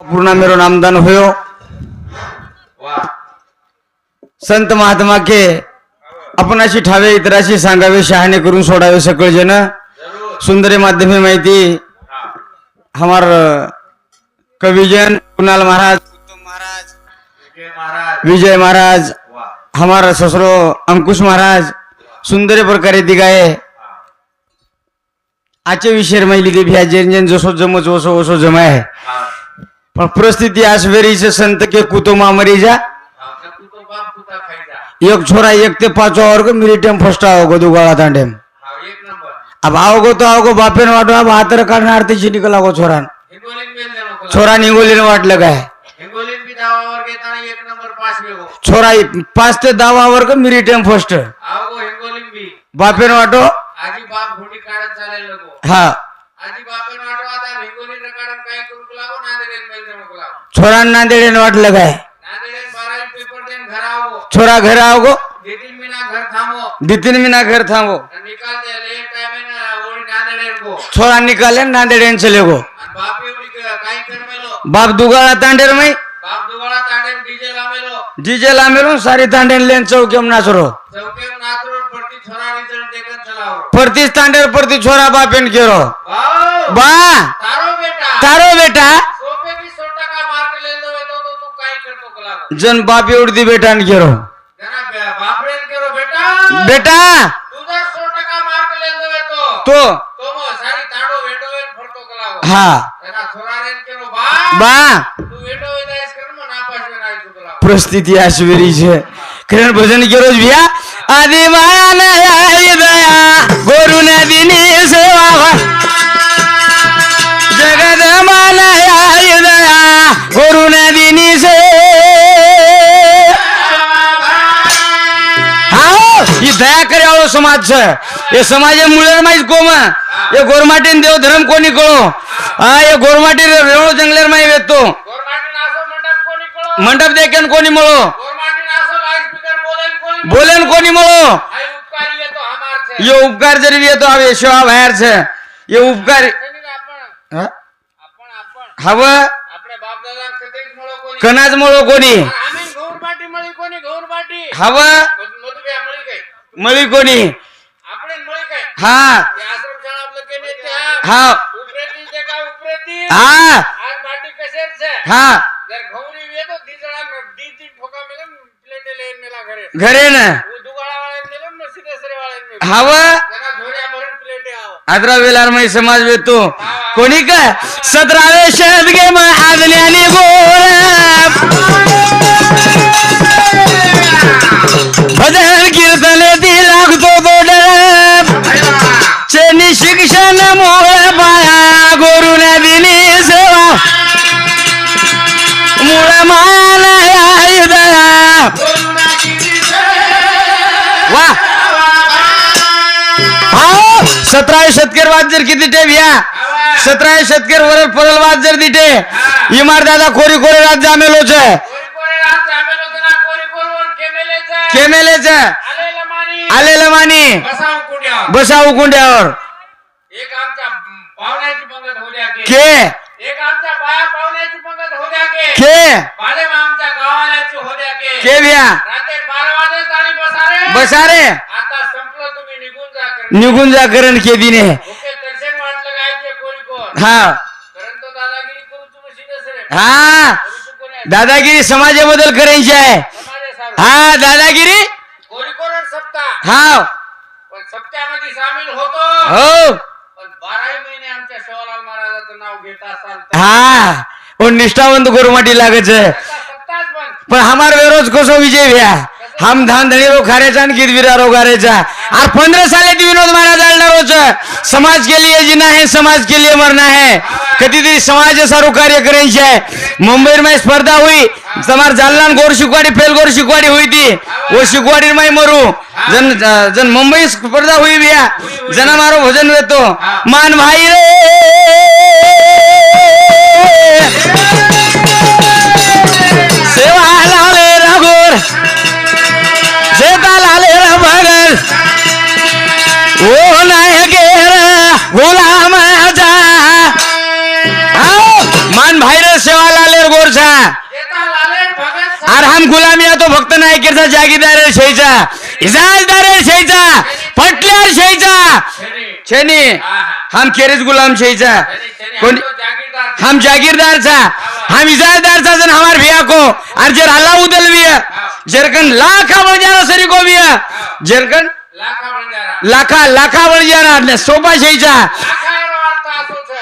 पूर्ण मेरो नामदान होयो। वाह। संत महात्मा के आपणाशी ठावे इतराशी सांगावे शहाणे करून सोडावे सकळ जन सुंदर माध्यमे माहिती हमार कविजन कुणाल महाराज। महाराज। विजय महाराज। हमारा ससुरो अंकुश महाराज। सुंदर प्रकारे दिगाये। आजचे विषय मैली के भ्या जेन जेन जसो जमच ओसो ओसो जमाय। परिस्थिती आसवेरीचे संत के कुत्ता खाईजा एक छोरा एक ते पाचवा वर्ग मिलिटम फर्स्ट आवगो दुगाळा तांडेम अब आवगो तो आवगो बापेन वाटो अब हातर काढणार त्याची निघाला गो छोरान। छोरा निघोलीने वाटलं काय? छोरा पाच ते दहा वर्ग मिलिटम फर्स्ट। बापेन वाटो। हा। छोरा नांदेडीने वाटलं काय? छोरा घर घर थांबो. दितीन मी ना घर थांबो छोरा निकाले नांदेडीने चले गो बाप दुगाळा तांडेर मै बाप दुवाळा तांडेन डीजे लामेलो सारी तांडेन लेन चौकेम नाचरो. चौके नातरोड पडती छोरा रिझल्ट देखत चलाव परतीस तांडेर परती छोरा बापेन केरो वाव बा तारो बेटा तारो बेटा सोपे की सौ टका मार्क ले दो तो तो तू काय सेवा से दया करावं समाजचं हे समाज मुळे माहीत कोम. हे गोरमाटीन देव धर्म कोणी कळो? हा हे गोरमाटी रेवळ जंगलेर माहीत येतो. मंडप देखील कोणी मळो? બોલે कोणी મળો? ये उपकार जरी येतो हवे शिवा बाहेरच ये उपकार हव कणाच मुळो कोणी हव मळी कोणी हा हा हा हा घरे ना. हव? आदरा वेलारमय समाज वेतो. कोणी काय सतरावे गे मग आदल्याने गोर. सतरावे शतकेर वाद जर किती टे भ्या सतरावे शतकेर वर परल वाद जर दिटे इमार दादा कोरी कोरी रात जामेलो छे कोरी कोरी रात जामेलो जना कोरी कोरवण केमेलेचं केमेले छे आलेलं मानी. बसा उकुंड्यावर के. के? के. भ्या बसा रे. निघून जा करण. केदीने कोणी कोण हा. हा. आहे? दादागिरी समाजाबद्दल करायची आहे. हा दादागिरी? हा. पण सप्त्यामध्ये सामील होतो. हो. पण बाराही महिने आमच्या शिवलाल महाराजाचं नाव घेत असाल तर. हा. निष्ठावंत गोरमाटी लागत है पण हमार वेरोज कसो विजय भ्या हम धान धनी रो खारेचा आणि गिरविरा रो गारेचा और पंद्रह साले ती विनोद महाराज आलणार समाज के लिए जीना है समाज के लिए मरना है। कधीतरी समाज सारू कार्य करायचे आहे मुंबई में स्पर्धा हुई समार जालना गोर शिकवाडी फेल गोर शिकवाडी हुई थी वो शिकवाडी में मरू। जन जन मुंबई स्पर्धा हुई भैया जना मारो भजन वेतो। मान भाई हम गुलामी आहे तो फक्त नायकेचा जागीदार शेचा इजाजदार शेचा पटल्यार शेचा छेनी हम केरेच गुलाम शेचा शनी, कोण? हम जागीरदारचा. जागीरदार हम इजाजदारचा हम जन हमार भिया को. और जर हल्ला उदल भी जरकन लाखा बढ़ जाना सरी को भी जरकन लाखा लाखा लाखा जाना सोपा शेचा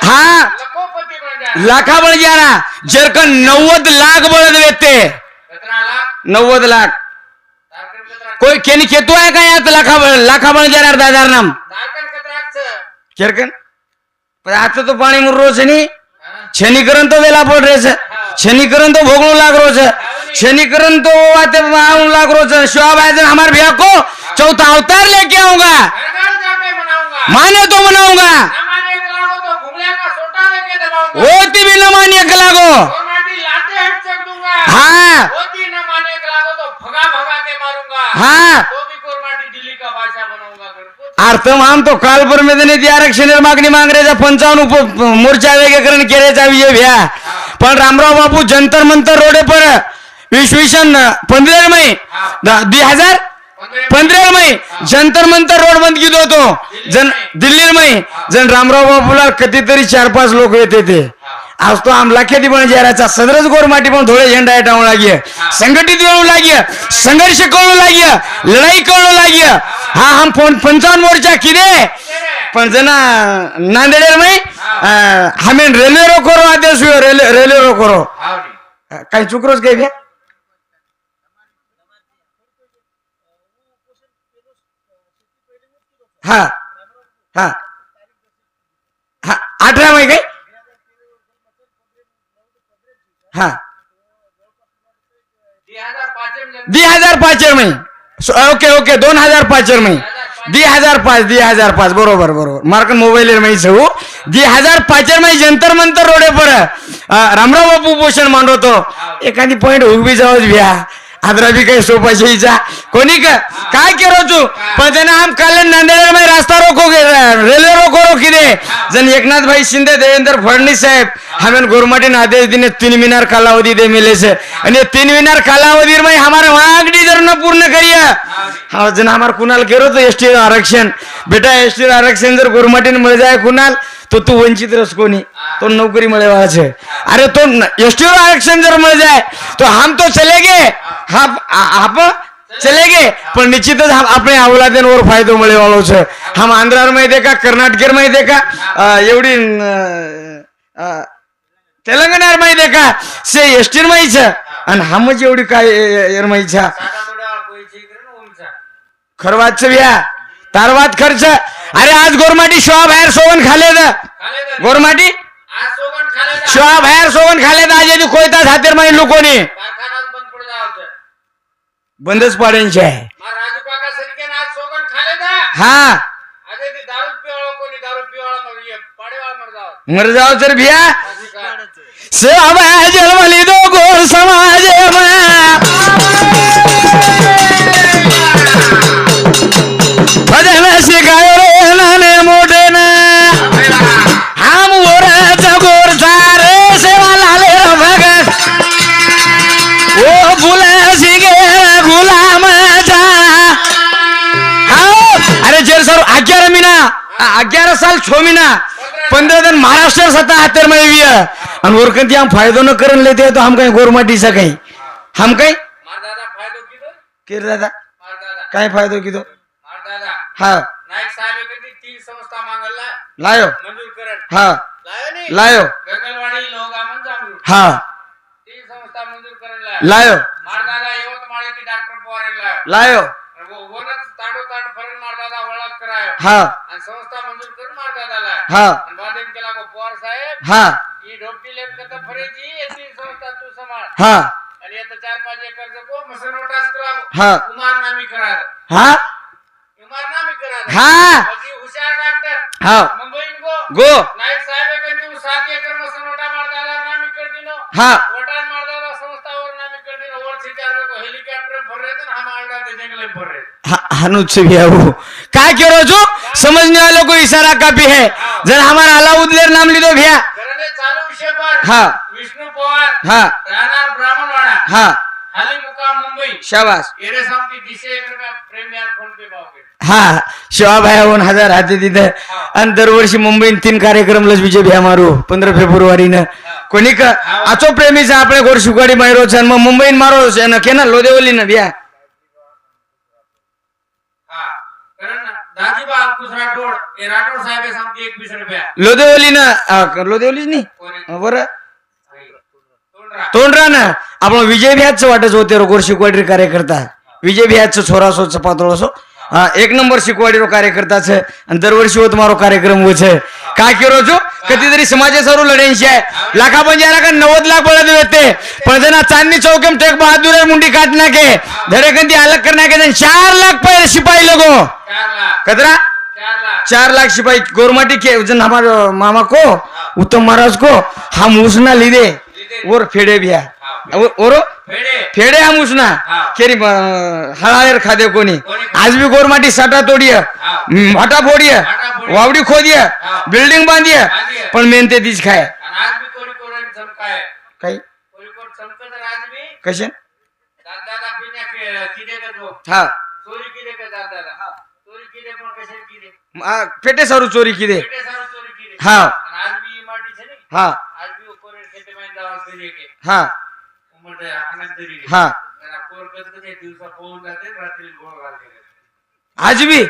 हा. बन लाखा बढ़ जाना जरकन नव्वद लाख बळद वेते नव्वद लाख. कोई केनी खेतू आहे का यात? लाखा लाखा बन जा रहा दादा नाम आज तो पानी तो पाणी नहीं शनी तो वेला पड रेस शनीकरण तो भोगलो लाग रोज शनीकरण तो वाते आऊं लाग रोज शोभ आयजन हमारे भैया को चौथा अवतार लेके आऊंगा. माने तो मनाऊंगा. होती भी न मानिए कला को हाँ। न माने तो भगा भगा के मारूंगा। हाँ। तो में आरक्षण मागणी माग रे पंचावन्न उप मोर्चा वेगळीकरण केल्याचा विजय भ्या। पण रामराव बापू जंतर मंतर रोडे पर विश्वेशन पंधरा मई। दुई हजार? पंद्रह पंधरा मई। जंतर मंतर रोड बंद किती होतो जन दिल्ली मई। जन रामराव बापूला कितीतरी चार पाच लोक येते ते आज तो आमला खेती पण जेराचा सदरच गोरमाटी पण थोडे झेंडा हटावू लागिए संघटित होऊ लागिए संघर्ष करू लागिए लढाई करू लागिए हा हम फोन पंचावन्न मोर्चा किरे? पण जना नांदेड मई हमें रेल्वे रो आदेश हुयो रेल्वे रेल्वे रो आवडी काही चुकरोच काही भ्या हा हा. हा अठरा मै काय हा. दी हजार जण दी हजार पाच मै ओके ओके दोन हजार पाच मै दी हजार पाच दी हजार पाच बरोबर बरोबर. मार्क मोबाईल मै सगू. दी हजार पाच मै जंतर मंतर रोडे पर रामराव बापू पोषण मांडवतो. एखादी पॉइंट उभी जावच भ्या आदरा भी काही सोपा शेईचा. कोणी का काय केलो तू? पण त्यानं आम काल नांदेडमध्ये रास्ता रोको गे- रेल्वे रोको रोकी दे. जन एकनाथ भाई शिंदे देवेंद्र फडणवीस साहेब हमें गोरमाटी आदेश दिने तीन मिनार कालावधी दे मिले से. आणि तीन मिनार कालावधी मध्ये हमारे मागणी जर न पूर्ण करी हा जन हमारे कुणाल केरो तो एसटी आरक्षण. बेटा एसटी आरक्षण जर गोरमाटीने मिळ जाय कुणाल तो तू वंचित रस कोणी. तो नौकरी मिळे अरे तो एसटी आरक्षण जर मिळ जाय तो हम तो चले गे. हम आप चले गए पण निश्चितच हम अपने औलादींवर फायदो मिळे वालो छे हम आंध्रावर माहिती का कर्नाटकेर माहिती का अं, एवढी अं, अं, तेलंगणावर माहिती का से एसटी माहिती છે અને હામજ એવડી काय एर माहिती છે साधा थोडा कोई चीकरे ना उमचा खरं वाच व्या तार वाद खर्च अरे आज गोरमाटी शोआ बाहेर सोवण खाले द खाले तर गोरमाटी आज सोगन खाले तर शोआ बंदच पाड्यांचे आहे. आज सोगन खाले हा. अरे ते दारू पिवाळा कोणी दारू पिवाळा मग ये पाडेवाळा मर जाव मर जाओ तर भिया. का? समाज अग्यारह साल छो महीना पंद्रह दिन महाराष्ट्र सत्ता हातेर में भी है और और कहीं हम फायदो न करन लेते तो हम कहीं गोरमाटी सा कहीं. हम कहीं? फायदो किदो किर दादा? काय फायदो की तो हा. लायो. हा. लायो लायो. हा. लायो. लायो. ओळख करायो हा. आणि संस्था मंजूर करून मार दादा लायो हा. आणि बादेन केला को पवार साहेब. हा. ही ढोपटी लेप कथा फरेजी ये तीन संस्था तू सांभाळ. हा. आणि आता चार पाच एकर जगो मसनोटास करा हा. कुमार नामी करा हा. कुमार नामी करा हा. बाकी हुशार डॉक्टर. हा. मुंबईन गो. गो. नाईक साहेब तू? सात एकर मसनोटा मार दादा नामी कर दिनो हा वटान मार दादा संस्थावर नामी कर दिनो वर सिकार को हेलिकॉप्टर भर रहे थे हम आंडा दे देंगे भर हा- से भी है वो काय करो जो समझने वालों को इशारा काफी है? जर हमारा अलाउद्दीन नाम ली दो भैया हा. विष्णू पवार. हा. राहणार ब्राह्मणवाडा. हा. मुंबई. शाबास. एरे सामती दिशे एक रुपया प्रेम यार फोन पे भाव के हा. शिवाभायाहून हजार हाते तिथं. आणि दरवर्षी मुंबईत तीन कार्यक्रम लस विजय भ्या मारू. पंधरा फेब्रुवारीनं. कोणी का आचो प्रेमीचा आपल्या गोर शिकवाडी मायरो छान मग मुंबईत मारो न के ना भ्या हा कारण दाजीबा अंकुश राठोड हे राठोड साहेब हे सामती एकवीस रुपया लोदेवली ना लोदेवली नाही? बर. तोंडरा. ना आपण विजय भ्याच वाटत होते रोगोर शिकवाडी कार्यकर्ता. विजय भ्याच छोरा सो पातळ असो. एक नंबर शिकवाडी रो कार्यकर्ता आणि दरवर्षी होत मारो कार्यक्रम होच काय केरो जो कधीतरी समाजा सर्व लढ्यांशी आहे. लाखा पण जाणार का? नव्वद लाख पळत होते. पण त्यांना चांदणी चौकम टेक बहादूर मुंडी काटना के धडे कंदी अलग करना के चार लाख पैसे शिपाई लगो. लाख. चार लाख. सिपाही गोरमाटी के जन हमारे मामा को उत्तम महाराज को हम उसना लीदे और फेड़े भी है। और? फेडे. फेडे हम उसना। हाँ. केरी हळाळेर खादे कोणी कोणी? आज भी गोरमाटी साटा तोडिय। हाँ. भाटा फोडिय। फोडिय. वावडी खोदिय। हाँ. बिल्डिंग बांधिय. पण मेन ते तीच खाय। काही कसे दादाला पिण्या के- किदे का जो हा चोरी किदे का दादाला चोरी किदे पण कसे पेटेसारू चोरी किदे हा हा हा हा आज भी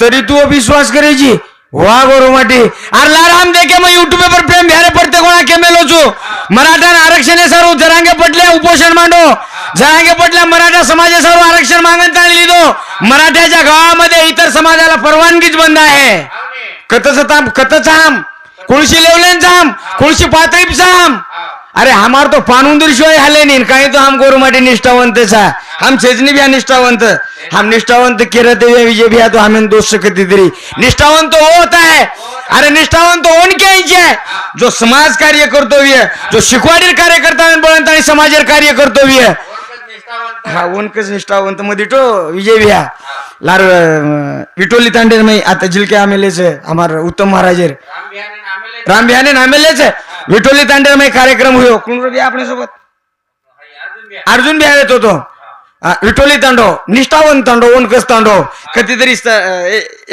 तरी तू विश्वास करेगी वाह गोरू माटी अरे लाराम देखे मैं यूट्यूब पर प्रेम भ्यारे पड़ते कोणा के मेलो छू मराठा आरक्षण सारू जरांगे पटले उपोषण मांडो जहांगे पटला मराठा समाजासमोर आरक्षण मागत आणली तो. मराठ्याच्या गावामध्ये इतर समाजाला परवानगीच बंद आहे. कतच थांब कथच थांब. कुळशी लेवलेन थांब. कुळशी पातळी थांब. अरे हमार तो पानुंदीर शिवाय हाले नाही. काही तो हम गोरु माटी निष्ठावंत सा. हम सेजनी भी निष्ठावंत. हम निष्ठावंत किरते हुए विजय भी तो हमें दोष सकती तरी निष्ठावंत तो वो होता है. अरे निष्ठावंत तो उनके इंचे जो समाज कार्य करतो हुए जो शिकवाडीर कार्य करता है बोलता समाज कार्य करतो हुए हा वनकस निष्ठावंत. मध्ये टो विजय भिया लार विटोली तांडेर मी आता जिलके आमेलेच आमार उत्तम महाराजेर. राम भैया नामेलेच विटोली तांडेर मी कार्यक्रम हुयो. कुण रो भैया सोबत अर्जुन भैया येत होतो विटोली तांडो निष्ठावंत तांडो ओनकस तांडो कधीतरी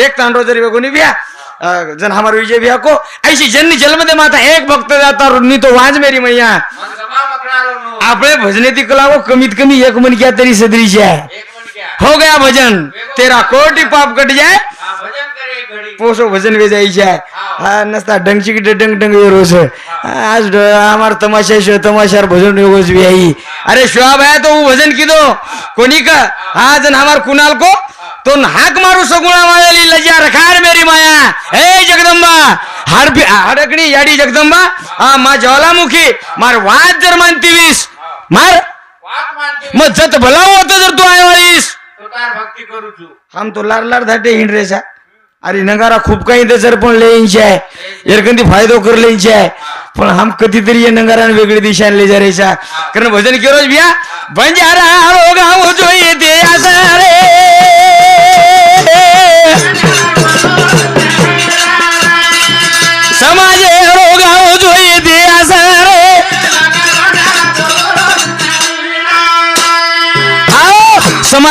एक तांडो जरी बघून भ्या जन हमारे विजय भैया को ऐसी जन्नी जन्म दे माता एक भक्त जाता रुन्नी तो वाज मेरी मैया। आपने भजने ती कला वो कमीत कमी एक मन क्या तेरी सदरी जाए। हो गया भजन। तेरा कोटी पाप कट जाए। पोसो भजन वे जाई जाए। नस्ता नसता डंगची की डंग डंग रोज। आज हमार तमाशा शो तमाशार भजन रोज भी आई। अरे शोभा है तो वो भजन की दो कोनी का? हा जन हमार कुणाल को तो हाक मारू सगुणा मायाली लज्या रखार मेरी माया. हे जगदंबा. हडपी हडकणी याडी जगदंबा. हा मा ज्वालामुखी मार वाद जर मानती वीस मार मग जत भला होत जर तू आय वाईस हम तो लार लार धाटे हिंडरेचा अरे नगारा खूप काही त्याच्यावर पण लेंची आहे. एरकंदी फायदो कर लेंची आहे. पण हम कधीतरी या नंगाराने वेगळी दिशाने ले जायचा कारण भजन केलं बिया. बंजारा हो गाव जो येते रे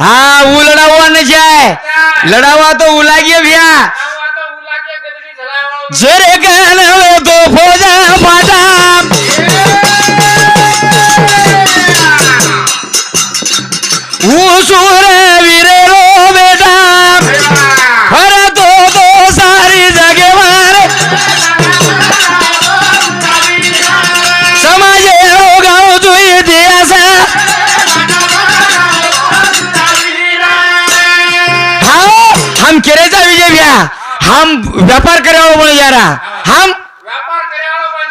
हा वो लड़ावा नशा है लड़ावा तो उला गया भैया. जर तो फोजा फाटा वो सूर रो बेटा. हम व्यापार करे वाला बन जा रहा। हम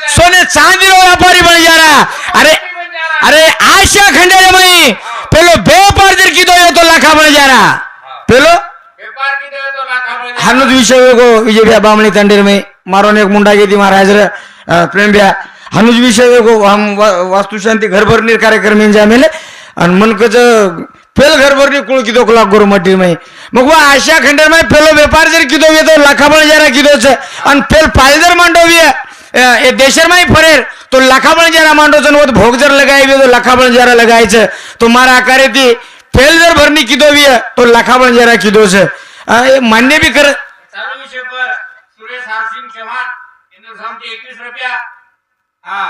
सोने चांदी रो व्यापारी बन जा रहा। अरे अरे आशिया खंडे भाई पेलो व्यापार जर की दो ये तो लाखा बन जा रहा। पेलो? हनुद विषय को विजय भैया बामणी तंडेर में मारो ने एक मुंडा के दी मारा इधर प्रेम भैया। हनुज विषय को हम वास्तुशांति घर भर निर्कार्यक्रम में जा मिले। अनमन मन को फेल घरभरनी कुळ किदो लाख गोर मटी माही. मग वा आशिया खंडर माही फेलो व्यापार जर किदो येतो लाखाबळ जरा किदोच आणि फेल पाय जर मांडवी देशर माही फरेर तो लाखाबळ जरा मांडोचं वत भोग जर लगायवी तो लाखाबळ जरा लगायचं तो मारा आकारे ती फेल जर भरणी किदोवी तो लाखाबळ जरा किदोच मान्य बी कर. सुरेश हरसिंग चव्हाण एकवीस रुपया. हा.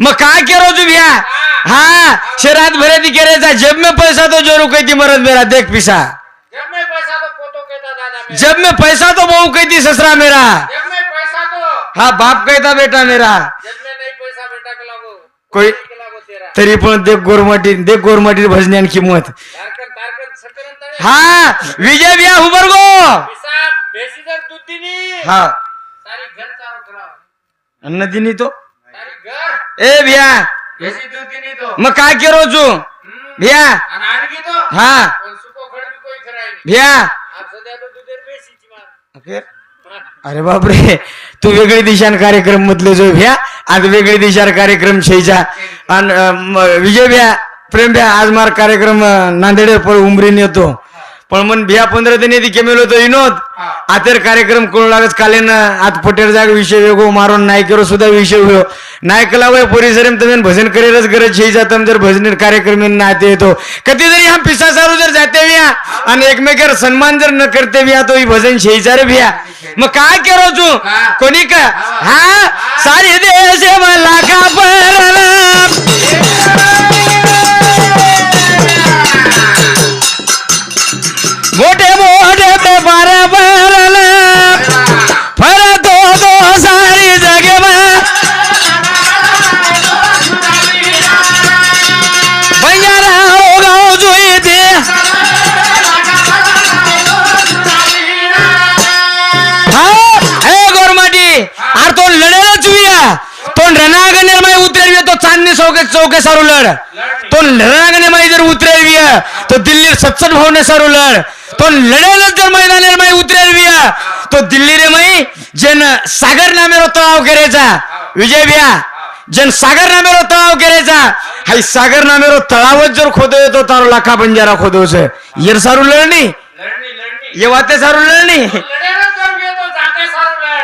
मग काय केरो तू भैया? हाँ? शरात भरे ती केरेचा जब में पैसा तो जोरू कहती मरद मेरा देख पिसा। जब मैं पैसा तो पोतो कहता दादा मेरा। जब में पैसा तो बहू कहती ससरा मेरा। हाँ बाप कहता बेटा मेरा। जब मैं नहीं पैसा बेटा के लागो। कोई- तेरा। पण देख गोरमाटी देख गोरमाटी भजन्यान किंमत हाँ विजय भैया उबर गो। हाँ। कराव नदीनी तो। ए भैया. मग काय केरो तू. भैया. हाँ. भैया. अरे बापरे. तू वेगळी दिशान कार्यक्रम मधले जो भ्या. आज वेगळी दिशार कार्यक्रम शेजा. आणि विजय भ्या प्रेम भ्या आज मार कार्यक्रम नांदेड पर उमरीन येतो. पण मन भ्या पंधरा दिन येते केमेल होतो विनोद. आतर कार्यक्रम करू लागत कालेन आत पटेल जाग विषय वेगो मारून नायकेरो सुद्धा विषय होयो. नायकला वय परिसरम तुम्ही भजन करेलच गरज शेई जातं जर भजन कार्यक्रम नाते येतो. कधीतरी हा पिसा सारू जर जाते भ्या आणि एकमेकर सन्मान जर न करते भ्या तो ही भजन शेईचा रे भ्या मग काय करो तू? कोणी का? हा. सारी देश मला का दिल्ली चौके चौके सारू लड़ तो लड़ाने मैं जर उतरेल विया तो दिल्ली सत्सद भवन सारू लड़ तो लड़ेल जर मैदाने माई उतरेल विया तो दिल्ली रे मई जन सागर नामेरो तलाव केरेचा विजय भैया जन सागर नामेरो तळाव केरेचा हाय सागर नामेरो तलाव जर खोद तो तारो लाखा बंजारा खोद छे येर सारू लड़नी ये वाते सारू लड़नी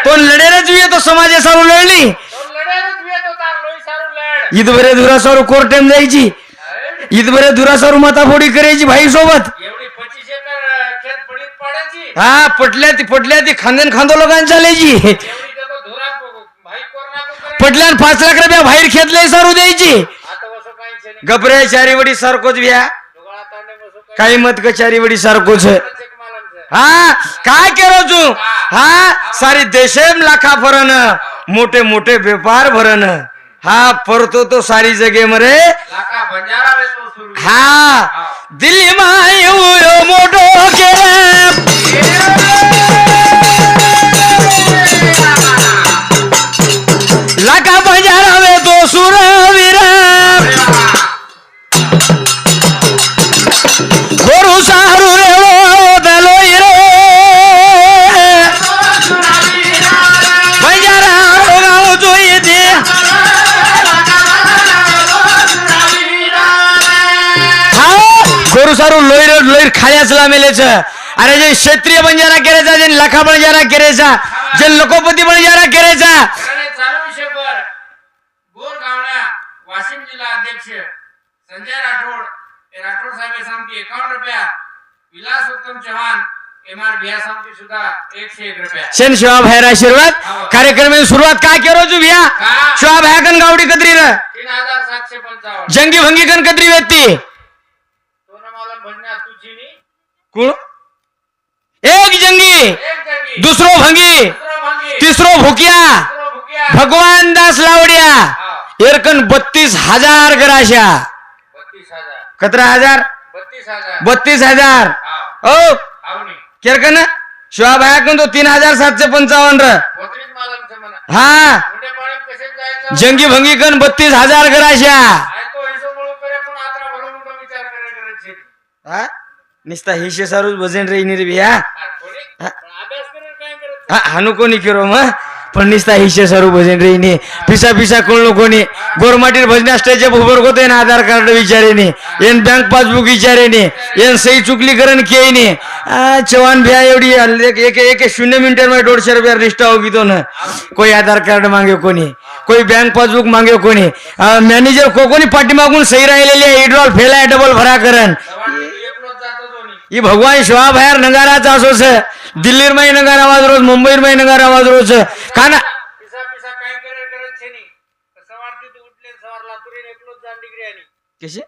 तो लड़ेरच विया तो समाज सारू लड़नी सारू लढ ईद बरे धुरा सारू कोर्टेम जायची अरे, ईद बरे धुरा सारू माताफोडी करायची भाई सोबत हा पटल्या ती पटल्या ती खांदेन खांदो लोकांना चालायची. पटल्यान पाच लाख रुपया बाहेर खेतले सारू द्यायची. आता वसो काही छे नाही. गपरे चारी वडी सारखोच व्या काही. मत का चारी वडी सारखोच है काय केलो तू? हा. सारी देशेम लाखा भरन मोठे मोठे व्यापार भरन हा परतो तो सारी जगे मरे लाका बंजारा वेचो सुरू. हा दिल्ली माय उयो मोठो गोरु सारू लोईर लोईर खाल्याच लामेलेच. अरे जे क्षेत्रीय बंजारा केरेचा जे लखा बंजारा केरेचा जे लोकोपती बंजारा केरेचा. कारण चालू विषय पर बोर गावना वाशिम जिल्हा अध्यक्ष संजय राठोड. हे राठोड साहेब सामकी एकावन्न रुपया. विलास उत्तम चव्हाण शेन शिवा भाईर आशीर्वाद. कार्यक्रम सुरुवात काय केरो तू भिया? शिवा भायाकन गावडी कद्री जंगी भंगी कन कद्री व्यक्ती सोनं मला भजना तुझी नी कोण? एक जगी दुसरो भंगी तिसरो भुकिया भगवान दास लावड्या. एरकन बत्तीस हजार गराशा कतरा हजार? बत्तीस हजार. ओ केरकन? शिवाभायाकन तो तीन हजार सातशे पंचावन्न हा. जंगी भंगी कन बत्तीस हजार गराशा हा? निस्ता हिशे सारू वजन रे रे बिया हा हानु कोणी केरो मग पण निस्ता हिशे सारू भजन रे इनी। पिसा पिसा कोण कोणी? गोरमाटीर भजना स्टेजच्या भोबर होते ना आधार कार्ड विचारेने एन बँक पासबुक विचारेने एन सही चुकली करण केने चव्हाण भैया एवढी एक एक एक शून्य मिनटर में दोनशे रुपया रिश्ता होगी तो ना। कोई आधार कार्ड मागे कोणी? कोई बँक पासबुक मागे कोणी? मॅनेजर को कोणी पाठीमागून सही राहिलेली आहे इड्रॉल फेल डबल भरा करण ही भगवान शिवा बाहेर नगाराचा असोच दिल्लीर माही नगार आवाज रोज मुंबईर माही नगार आवाज रोज छे नी कसे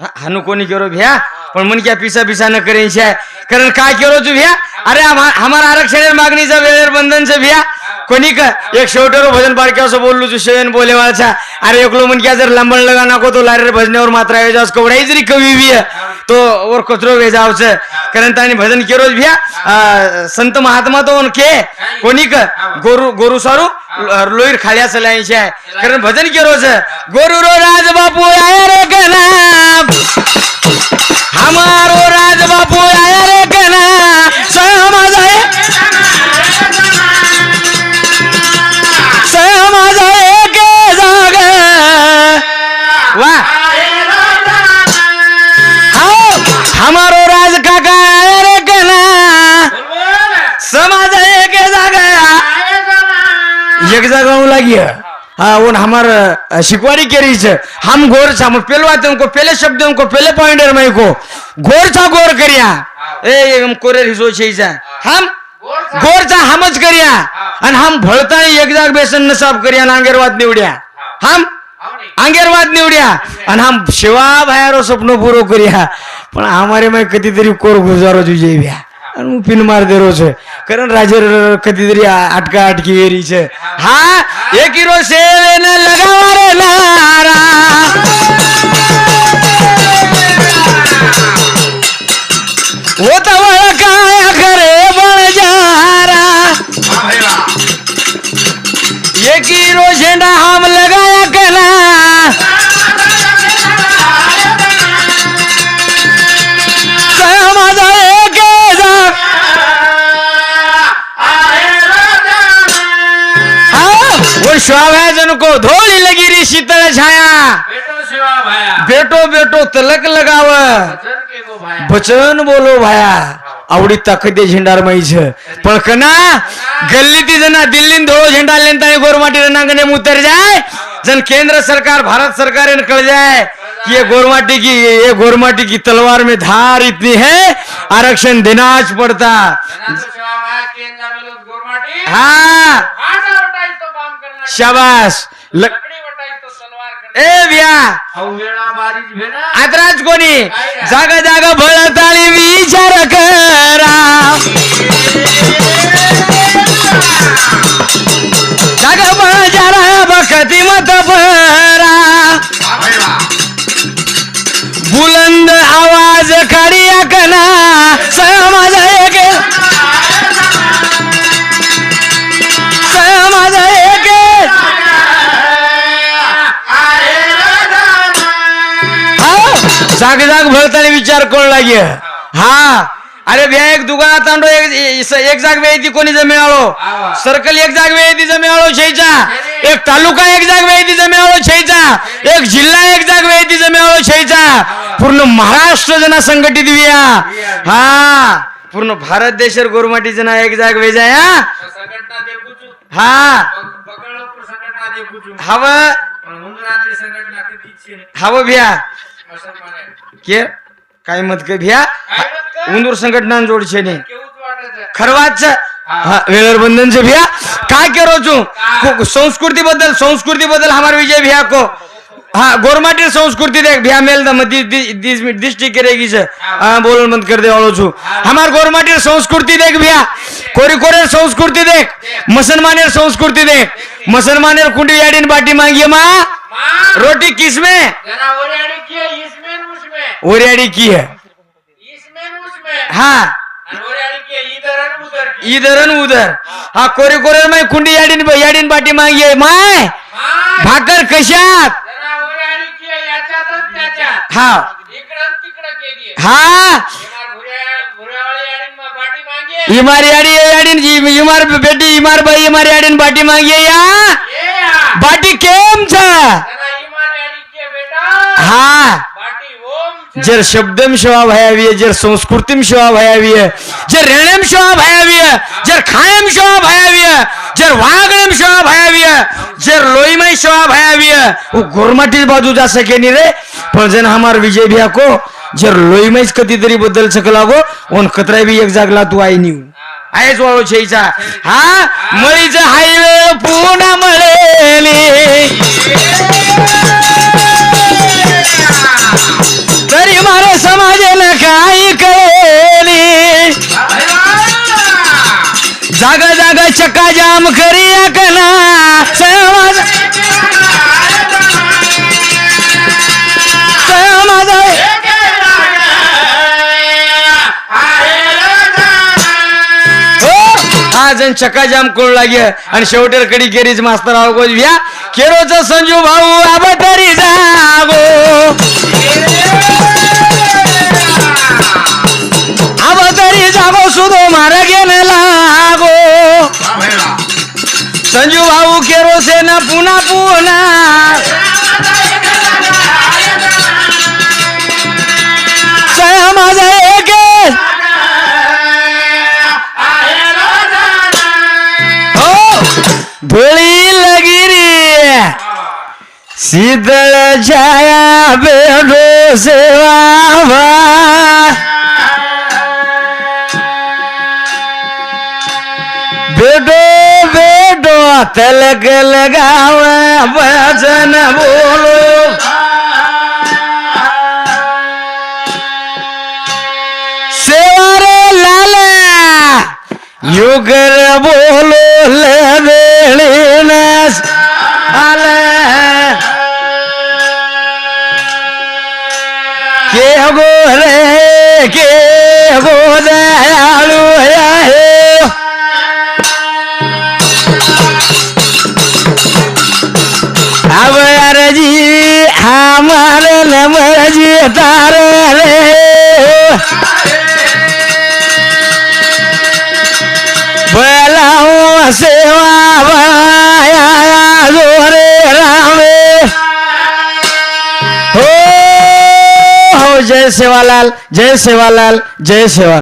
हानु कोणी केरो भ्या पण मन क्या पिसा पिसा न करेन शाय कारण काय केरो तू भ्या अरे हमारा आरक्षण मागणीचा वेळेर बंधनचं भ्या कोणी का एक शेवटेरो भजन पाडक्या असं बोललो तू शेवन बोले वाळचा अरे एकलो मन क्या जर लांबण लगा नको तो लारे भजनेवर मात्र वेजावस कवडाई जरी कवी आहे, तो और कचरो वेजावच कारण तानी भजन केरोच भ्या। संत महात्मा तो के। कोणी क? गोरु गोरु सारू लोईर खाल्या सलायचे आहे कारण भजन केरोच गोरु रो राज बापू आया रे गना हमारो राज बापू आया रे गना एक लगी है हाँ उन हमार शिकवारी केरी छे हम गोर छा हम पेलवा तुमको पहले शब्द उनको पहले पॉइंटर में को। गोर छा गोर करिया। ए हम कोरे रिजो छे छा हम गोर छा हमच करिया। आणि हम भळता एक जाग बेसन न साफ करिया नांगेरवाद निवड्या। हम आंगेरवाद निवड्या। आणि हम शिवा बाहेर स्वप्न पुरो करिया। पण हमारे में कधीतरी कोर गुजारो तुझे ब्या आणि मग पिन मार दे रोज कारण राजे कधीतरी अटका अटकी वेरीच हा एक हिरो सेवेन लगावा रे नारा होता काय शीतल छाया। बेटो शिवा भाया। बेटो बेटो तलक लगाव। भजन के गो भाया। बचन बोलो भाया। आवडी ताकदे झेंडार माईच पण कना गल्ली ती जना दिल्लीन धोळो झेंडा लेनता गोरमाटी रणांगणे उतर जाय। जन केंद्र सरकार भारत सरकार कळ कि ये गोरमाटी की ये गोरमाटी की तलवार में धार इतनी है। आरक्षण देनाच पड़ता। हाँ। आटा ए बिया आदराज कोणी? जागा जागा भळताळी विचार करा. जागा बजारा बखती मत जाग जाग भरताना विचार कोण लागे हा. अरे भ्या एक दुकानात तांडो एक एक जाग वेळी कोणी जमिळालो सर्कल एक जाग वेळी जमिळालो शेचा एक तालुका एक जाग वेळी जमिळालो शेचा एक जिल्हा एक जाग वेळी जमिळालो शेचा पूर्ण महाराष्ट्र जना संघटित विया हा. पूर्ण भारत देशर गोरमाटी जना एक जाग वेजा या हा. बकळपूर संघटना हवं. हवं भ्या के? काय मत के भ्या? उंदूर संघटना जोडशे ने केवूच वाटत खरवाच? वेळेर बंधनचे भिया? काय करो छू संस्कृती बद्दल संस्कृती बद्दल हमार विजय भिया को? हाँ गोरमाटी संस्कृति देख भैया मेल डिस्ट्रिक्ट करेगी से। हाँ. बोलन बंद कर दे वालों छु हमार गोरमाटी संस्कृति देख भैया। कोरी कोरे संस्कृति देख। मुसलमानेर संस्कृति देख। मुसलमानेर कुंडी याडीन बाटी मांगिए माँ। रोटी किसमें ओरियाड़ी की है है। इधर न उधर हाँ। कोरी कोरे में कुंडी याडीन याडीन बाटी मांगिए। माय माँ। भाकर कशात है हा। हा। इमार मग मागे याडी याडीन जी- इमार बेटी इमार बाई इमार याडीन बाटी ये या बाटी केम छ जरा इमार याडी की है बेटा हा. जर शब्दम शिवा भयावी है जर संस्कृतिम शिवा भयावी है जर रेणम शिवा भयावी है जर खायम शिवा भयावी है जर वागणम शिवा भयावी है जर लोईमय शिवा भयावी है वो गोरमाटी बाजू जा सके नहीं रे? पण जन हमार विजय भैया को जर लोईमयच कधीतरी बदल सकला गो ओन कतरा बी एक जागला तू आई न्यू आहेच वाळू छेचा हा? मळीच हायवे पुन्हा मळेली. तरी मारे समाजाला काही कळली. जागा जागा चक्का जाम करी कना समाज समाज हो, आज चक्का जाम करू लागे आणि शेवटेर कडी केरीच मास्तर आहो गोज भ्या केरोचा संजू भाऊ आबटरी जागो आबटरी जागो सुधो मारा गेले लागो संजू भाऊ केरोसेन पुन्हा पुन्हा समाज शीतळ छाया बेडो सेवा बेडो बेडो तलक लगाव भजन बोलो सेवारे लाला युगर बोलो लेणस रे के गो दयाळू आहे अवरजी आमार नमरजी तार रे। जय सेवालाल जय सेवालाल जय सेवा